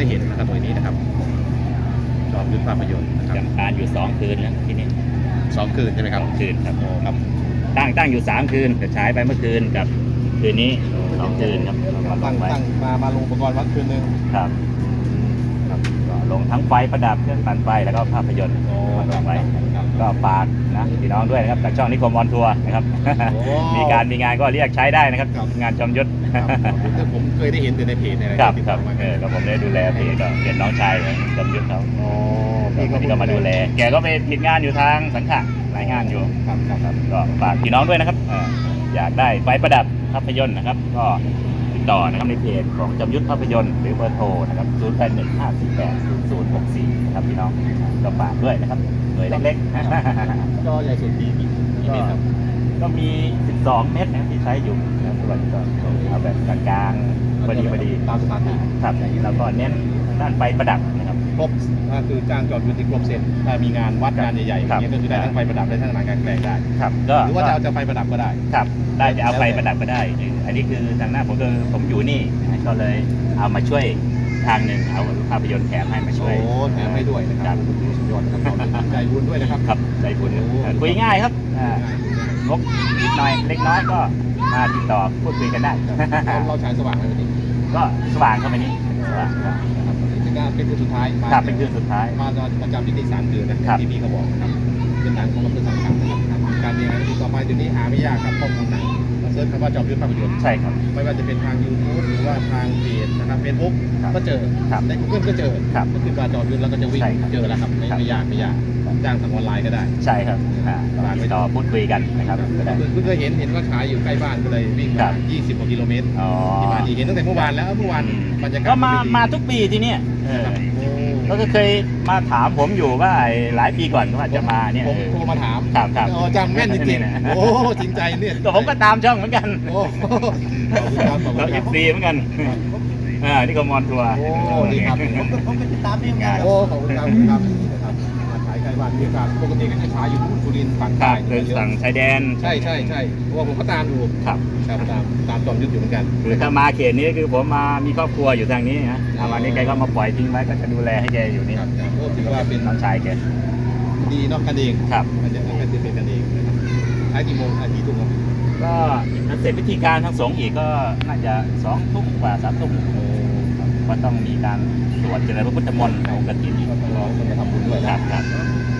ได้เห็นนะครับตรงนี้นะครับชอบดูภาพยนตร์นะครับจำการอยู่สองคืนนะที่นี่สองคืนใช่ไหมครับสองคืนครับครับ ตั้งตั้งอยู่สามคืนแต่ใช้ไปเมื่อคืนกับคืนนี้สองคืนครับตั้งตั้งมามาลงอุปกรณ์วัดคืนหนึ่งครับลงทั้งไฟประดับเครื่องปั่นไฟแล้วก็ภาพยนตร์มาลงไว ก็ฝากนะพี่น้องด้วยนะครับจากช่องนิคมออนทัวร์นะครับโอ้มีการมีงานก็เรียกใช้ได้นะครับ ครับ งานจอมยุทธครับแต่ผมเคยได้เห็นแต่ในเพจในอะไรครับติดคต่รัอบมาเออก็ผมได้ดูแลเพจก็เป็นน้องชายของจอมยุทธเขาโอ้พี่ก็ก็มาดูแล แกก็ไปผิดงานอยู่ทางสังขะหลายงานอยู่ครับครับครับ ก็ฝากพี่น้องด้วยนะครับเอ่ออยากได้ไฟประดับภาพยนตร์นะครับ ก็ติ ดต่อนะครับในเพจของจำยุทธภาพยนตร์หรือเบอร์โทรนะครับ0 8 1 5 4 8 0 0 6 4ครับพี่น้องก็ฝากด้วยนะครับหน่วยเล็กๆจอใหญ่สุดกี่กี่กี่เมตรครับก็มี 12 เมตรนะครับที่ใช้อยู่นะครับส่วนก็เอาแบบกลางๆพอดีพอดีตามสถานที่ครับแล้วก็เน้นด้านไฟประดับนะค รับครบก็คือจ้างจอดอยู่ที่ครบเสร็จถ้ามีงานวัดงานใหญ่ๆอครัย่าบงเงี้ยก็คือได้ทั้งไฟประดับได้ทั้งหนังกลางแปลงได้ ครับก็หรือว่าจะเอาจะไฟประดับก็ได้ ครับได้จะเอาไฟประดับก็ได้อันนี้คือทางหน้าผมก็ผมอยู่นี่ก็เลยเอามาช่วยทางหนึ่งเอาภาพยนตร์แถมให้มาช่วย โอ้แถมให้ด้วยนะครับสุดยอดนะครับใจบุญด้วยนะครับ ครับใจบุญโอ้เอ่อคุยง่ายครับอ่างบนิดหน่อยเล็กน้อยก็มาติดต่อพูดคุยกันได้ เราเราฉายสว่างไหมวันนี้ก็สว่างเข้าไปนี่สว่างครับ นะครับเป็นการเป็นคืนสุดท้ายมาครับเป็นคืนสุดท้าย มาประจำที่ตีสามคืนนะครับที่พี่เขาบอกนะครับเป็นหนังของกำลังสังกัดนะครับการมีงานที่ต่อไปเดี๋ยวนี้หาไม่ยากครับข้อมูลหนังมาเซิร์ชคำว่าจอมยุทธภาพยนตร์ใช่ครับไม่ว่าจะเป็นทาง YouTube หรือว่าทางเพจนะครับเฟซบุ๊กครับก็เจอครับใน Google ก็เจอครับก็คือการจอดยุทธแล้วก็จะวิ่งใช่ครับเจอแล้วครับไม่ครับไม่ยากไม่ยาก จ้างทางออนไลน์ก็ได้ใช่ครับอ่าก็ติดต่อพูดคุยกันนะครับก็ได้ เพิ่งเคยเห็นเห็นว่าขายอยู่ใกล้บ้านก็เลยวิ่งครัมาบ 20กว่ากิโลเมตรอ๋อที่มาดีเห็นตั้งแต่เมื่อวานแล้วเมื่อวานบรรยากาศก็มามาทุกปีที่เนี่ยเออโอ้ก็เคยมาถามผมอยู่ว่าไอ้หลายปีก่อนว่าจะมาเนี่ยผมโทรมาถามครับครับ อ๋อจำแม่นจริงนี่นะๆโอ้จริงใจเนี่ยก็ผมก็ตามช่องเหมือนกันโอ้ขอบคุณครับขอบคุณคเอรับฟซีเหมือนกันอ่านี่ก็มอนทัวร์โอ้ดีครับผมไปติดตามเองไงโอ้ขอบคุณครับขอบคุณครับ นะครับมาขายใกล้บ้านมีโอกาสปกติก็จะขายอยู่สุรินทร์ฝั่งครัใต้บเดินเยอะสั่งชายแดนใช่ใช่ใช่เพราะว่าผมก็ตามดูครับครับตามตามจอมยุทธอยู่เหมือนกัน คือถ้ามาเขตนี้คือผมมามีครอบครัวอยู่ทางนี้นะเอามานี่แกก็มาปล่อยทิ้งไว้ก็จะดูแลให้แกอยู่นี่ครับครับโอ้ถือว่าเป็น น้องชายแกดีเนอกกันเองครับ มันจะมันจะเป็นกันเองนะครับขายกี่โมงขายกี่ทุ่มครับก็ถ้าเสร็จพิธีการทางสงฆ์อีกก็น่าจะสองทุ่มกว่าสามทุ่ม ก็ต้องมีการสวดเจริญพระพุทธมนต์องค์กฐินอีกก็ต้องรอคนมาทำบุญด้วยคนะรับครับก่อนนะครับ